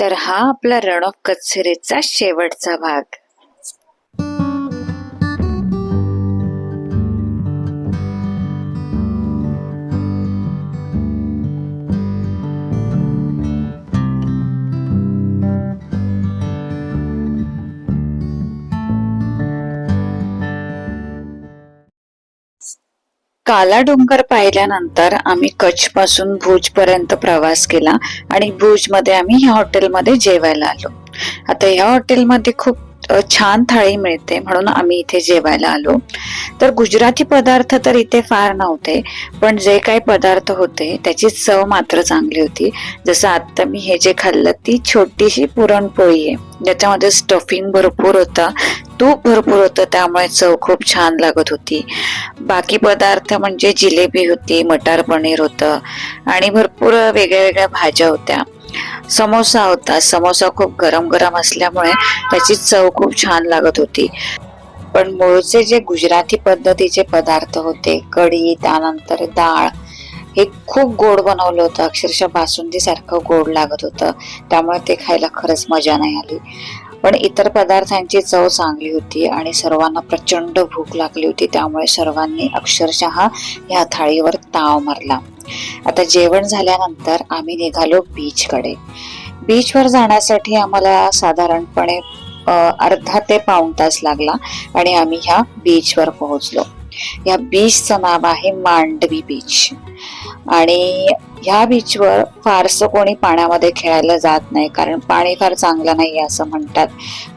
तर हा आपला रण ऑफ कचरेचा शेवटचा भाग. काला डोंगर पाहिल्यानंतर आम्ही कच्छपासून भुज पर्यंत प्रवास केला आणि भुजमध्ये आम्ही ह्या हॉटेलमध्ये जेवायला आलो. आता ह्या हॉटेलमध्ये खूप छान थाळी मिळते म्हणून आम्ही इथे जेवायला आलो. तर गुजराती पदार्थ तर इथे फार नव्हते पण जे काही पदार्थ होते त्याची चव मात्र चांगली होती. जसं आता मी हे जे खाल्लं ती छोटीशी पुरणपोळी आहे ज्याच्यामध्ये स्टफिंग भरपूर होतं. तूप भरपूर होतं त्यामुळे चव खूप छान लागत होती. बाकी पदार्थ म्हणजे जिलेबी होती मटार पनीर होतं आणि भरपूर वेगळ्या वेगळ्या भाज्या होत्या. समोसा होता समोसा खूप गरम गरम असल्यामुळे त्याची चव खूप छान लागत होती. पण मूळचे जे गुजराती पद्धतीचे पदार्थ होते कढी त्यानंतर डाळ हे खूप गोड बनवलं होतं. अक्षरशः बासुंदी सारखं गोड लागत होतं. त्यामुळे ते खायला खरंच मजा नाही आली. पण इतर पदार्थांची चव चांगली होती आणि सर्वांना प्रचंड भूक लागली होती त्यामुळे सर्वांनी अक्षरशः या थाळीवर ताव मारला. आता जेवण झाल्यानंतर आम्ही निघालो बीचकडे बीचवर जाण्यासाठी आम्हाला साधारणपणे अर्धा ते पाऊण तास लागला आणि आम्ही ह्या बीचवर पोहोचलो. या बीचचं नाव आहे मांडवी बीच आणि ह्या बीचवर फारसं कोणी पाण्यामध्ये खेळायला जात नाही कारण पाणी फार चांगलं नाही असं म्हणतात.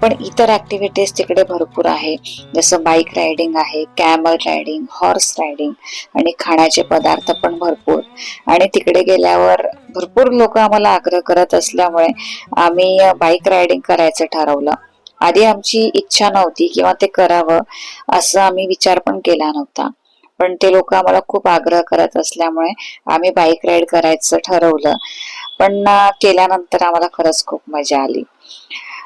पण इतर ऍक्टिव्हिटीज तिकडे भरपूर आहे. जसं बाईक रायडिंग आहे कॅमल रायडिंग हॉर्स रायडिंग आणि खाण्याचे पदार्थ पण भरपूर. आणि तिकडे गेल्यावर भरपूर लोक आम्हाला आग्रह करत असल्यामुळे आम्ही बाईक रायडिंग करायचं ठरवलं. आधी आमची इच्छा नव्हती किंवा ते करावं असं आम्ही विचार पण केला नव्हता. पण ते लोक आम्हाला खूप आग्रह करत असल्यामुळे आम्ही बाईक राईड करायचं ठरवलं. पण केल्यानंतर आम्हाला खरंच खूप मजा आली.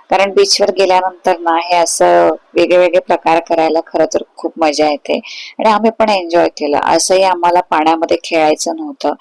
कारण बीचवर गेल्यानंतर ना हे असं वेगळे वेगळे प्रकार करायला खरं तर खूप मजा येते. आणि आम्ही पण एन्जॉय केलं. असंही आम्हाला पाण्यामध्ये खेळायचं नव्हतं.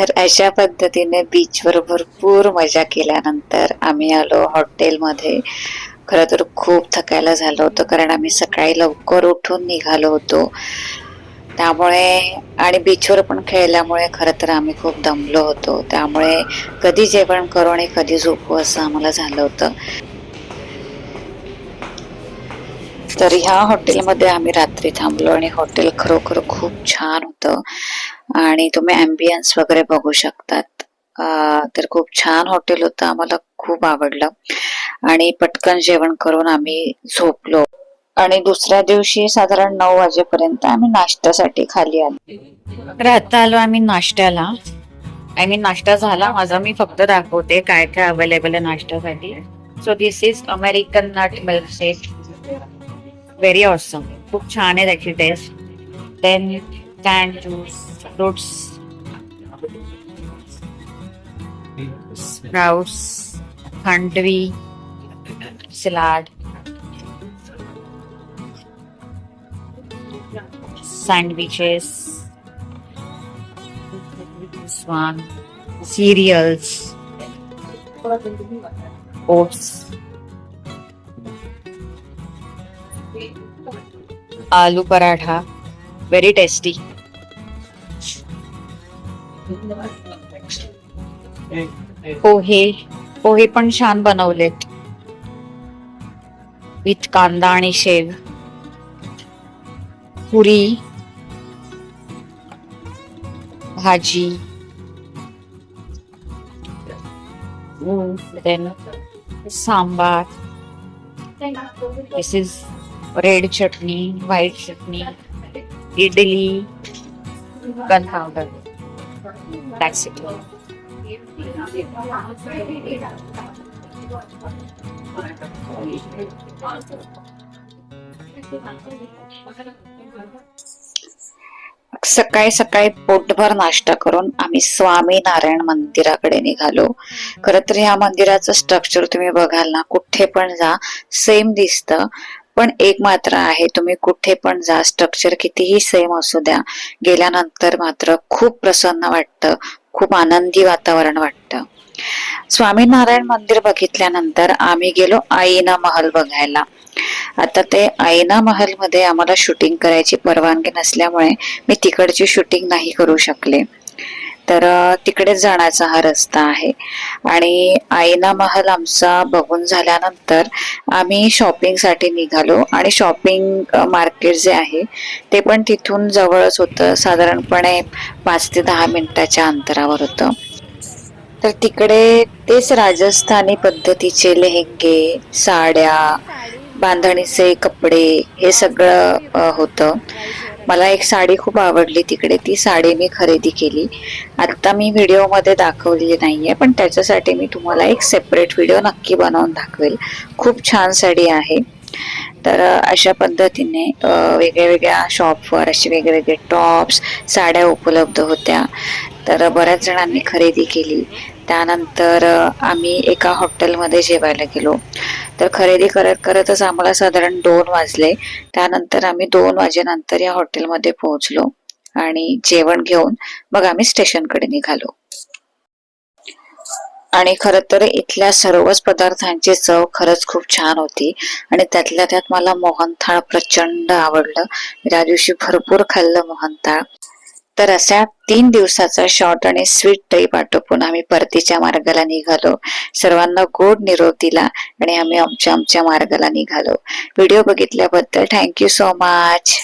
तर अशा पद्धतीने बीचवर भरपूर मजा केल्यानंतर आम्ही आलो हॉटेलमध्ये खरं तर खूप थकायला झालं होतं कारण आम्ही सकाळी लवकर उठून निघालो होतो. त्यामुळे आणि बीचवर पण खेळल्यामुळे खरं तर आम्ही खूप दमलो होतो. त्यामुळे कधी जेवण करू आणि कधी झोपू असं आम्हाला झालं होतं. तर ह्या हॉटेलमध्ये आम्ही रात्री थांबलो आणि हॉटेल खरोखर खूप छान होतं. आणि तुम्ही अँबियन्स वगैरे बघू शकतात. तर खूप छान हॉटेल होतं आम्हाला खूप आवडलं. आणि पटकन जेवण करून आम्ही झोपलो. आणि दुसऱ्या दिवशी साधारण नऊ वाजेपर्यंत आम्ही नाश्त्यासाठी खाली आलो. तर आता आलो आम्ही नाश्त्याला. आय मीन नाश्ता झाला. माझा मी फक्त दाखवते काय काय अवेलेबल आहे नाश्त्यासाठी. So this is American nut milk shake very awesome खूप छान आहे त्याची taste then can juice fruits sprouts khandvi salad sandwiches Swan cereals oats aloo paratha very tasty हो, पोहे पोहे हो, पण छान बनवलेत. विथ कांदा आणि sev. Puri. Bhaji. Sambar. This is red chutney white chutney idli gun powder That's it. सकाळी सकाळी पोटभर नाश्ता करून आम्ही स्वामीनारायण मंदिराकडे निघालो खर तर ह्या मंदिराचं स्ट्रक्चर तुम्ही बघाल ना कुठे पण जा सेम दिसतं पण एक मात्र आहे तुम्ही कुठे पण जा स्ट्रक्चर कितीही सेम असू द्या. गेल्यानंतर मात्र खूप प्रसन्न वाटतं खूप आनंदी वातावरण वाटतं. स्वामीनारायण मंदिर बघितल्यानंतर आम्ही गेलो आईना महल बघायला. आता ते आईना महलमध्ये आम्हाला शूटिंग करायची परवानगी नसल्यामुळे मी तिकडची शूटिंग नाही करू शकले. तर तिकडेच जाण्याचा हा रस्ता आहे. आणि आईना महल आमचा बघून झाल्यानंतर आम्ही शॉपिंगसाठी निघालो. आणि शॉपिंग मार्केट जे आहे ते पण तिथून जवळच होतं. साधारणपणे पाच ते दहा मिनिटाच्या अंतरावर होतं. तर तिकडे तेच राजस्थानी पद्धतीचे लेहंगे साड्या बांधणीचे कपडे हे सगळं होतं. मला एक साडी खूप आवडली तिकडे. ती साडी मी खरेदी केली. आत्ता मी व्हिडिओमध्ये दाखवली आहे पण त्याच्यासाठी मी तुम्हाला एक सेपरेट व्हिडिओ नक्की बनवून दाखवेल. खूप छान साडी आहे. तर अशा पद्धतीने वेगळ्या वेगळ्या शॉपवर असे वेगवेगळे टॉप्स साड्या उपलब्ध होत्या. तर बऱ्याच जणांनी खरेदी केली. त्यानंतर आम्ही एका हॉटेलमध्ये जेवायला गेलो. तर खरेदी करत करतच आम्हाला साधारण दोन वाजले. त्यानंतर आम्ही दोन वाजेनंतर या हॉटेलमध्ये पोहोचलो आणि जेवण घेऊन मग आम्ही स्टेशनकडे निघालो. आणि खर तर इथल्या सर्वच पदार्थांची चव खरंच खूप छान होती आणि त्यातल्या त्यात मला मोहनथाळ प्रचंड आवडलं. त्या दिवशी भरपूर खाल्लं मोहनथाळ. तर अशा तीन दिवसाचा शॉर्ट आणि स्वीट ट्रिप आटोपून आम्ही परतीच्या मार्गाला निघालो. सर्वांना गोड निरोप दिला आणि आम्ही आमच्या आमच्या मार्गाला निघालो. व्हिडिओ बघितल्याबद्दल थँक्यू सो मच